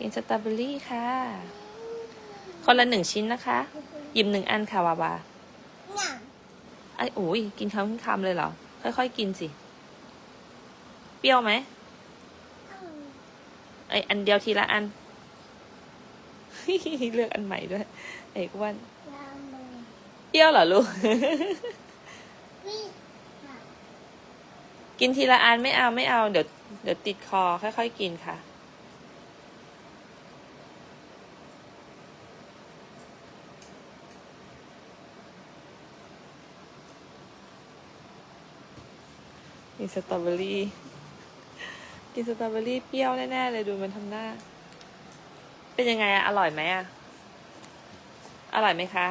กินสตรอเบอรี่ค่ะ คนละหนึ่งชิ้นนะคะ หยิบหนึ่งอันค่ะวาวาเนี่ยไอ้อุ้ยกินคำคำเลยเหรอ ค่อยๆกินสิ เปรี้ยวไหมอืมไอยอันเดียวทีละอัน เลือกอันใหม่ด้วย ไอ้อ้วนลามือเปรี้ยวเหรอลูกวิ่งค่ะกินทีละอันไม่เอาไม่เอา เดี๋ยวเดี๋ยวติดคอค่อยๆกินค่ะ กินสตรอเบอรี่ กินสตรอเบอรี่เปรี้ยวแน่ๆเลยดูมันทำหน้า เป็นยังไงอะอร่อยไหมอะอร่อยไหมคะ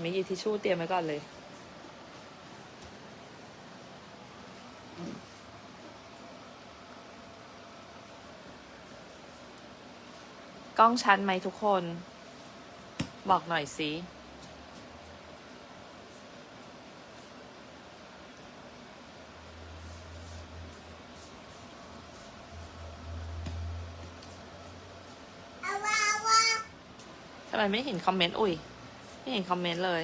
ไม่หยิบทิชชู่เตรียมไว้ก่อนเลยกล้องชัดไหมทุกคน บอกหน่อยสิ เอาว่าเอาว่า ทำ ไมไม่เห็นคอมเมนต์ อุ้ย ไม่เห็นคอมเมนต์เลย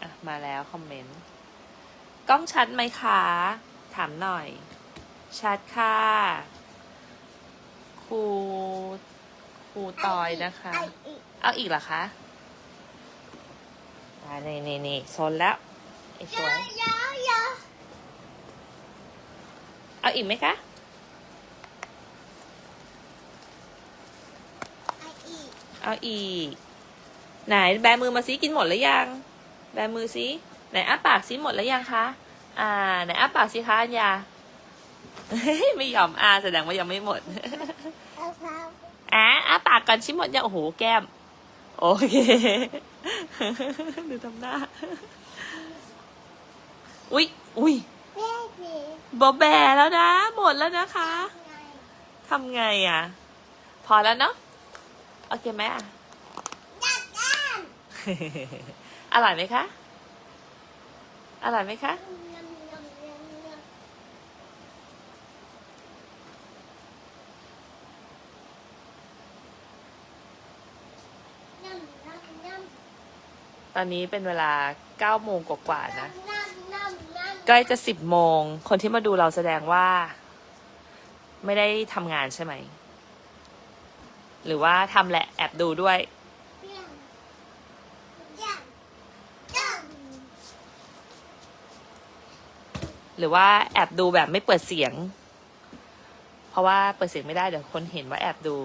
อะมาแล้วคอมเมนต์ กล้องชัดไหมคะ ถามหน่อย ชัดค่ะครูครูตอยนะคะ เอาอีกเหรอคะอ่านี่นี่นี่โซนแล้วไอ้สวย อะเยอะเยอะ เอาอีกไหมคะไอ้อีกเอาอีก ไหนแบมือมาซิกินหมดหรือยัง แบมือซิไหนอ้าปากซิหมดแล้วยังคะ อ่า ไหนอ้าปากสิคะอัญญาไม่ยอมอาแสดงว่ายังไม่หมดเอาครับอะอ้าปากก่อนชิมหมดยังโอ้โหแก้ม โอเคดูทำหน้า อุ๊ยอุ๊ยเบ้สิบอแบแล้วนะ หมดแล้วนะคะไงทำไงอะ พอแล้วเนาะโอเคไหมอะดัดด้านอร่อยไหมคะอร่อยไหมคะยำยำยำยำยำยำยำตอนนี้เป็นเวลา9โมงกว่าๆนะน้ำน้ำน้ำ ใกล้จะ10โมง คนที่มาดูเราแสดงว่า ไม่ได้ทำงานใช่ไหม หรือว่าทำแหละแอบดูด้วย หรือว่าแอบดูแบบไม่เปิดเสียง เพราะว่าเปิดเสียงไม่ได้เดี๋ยวคนเห็นว่าแอบดู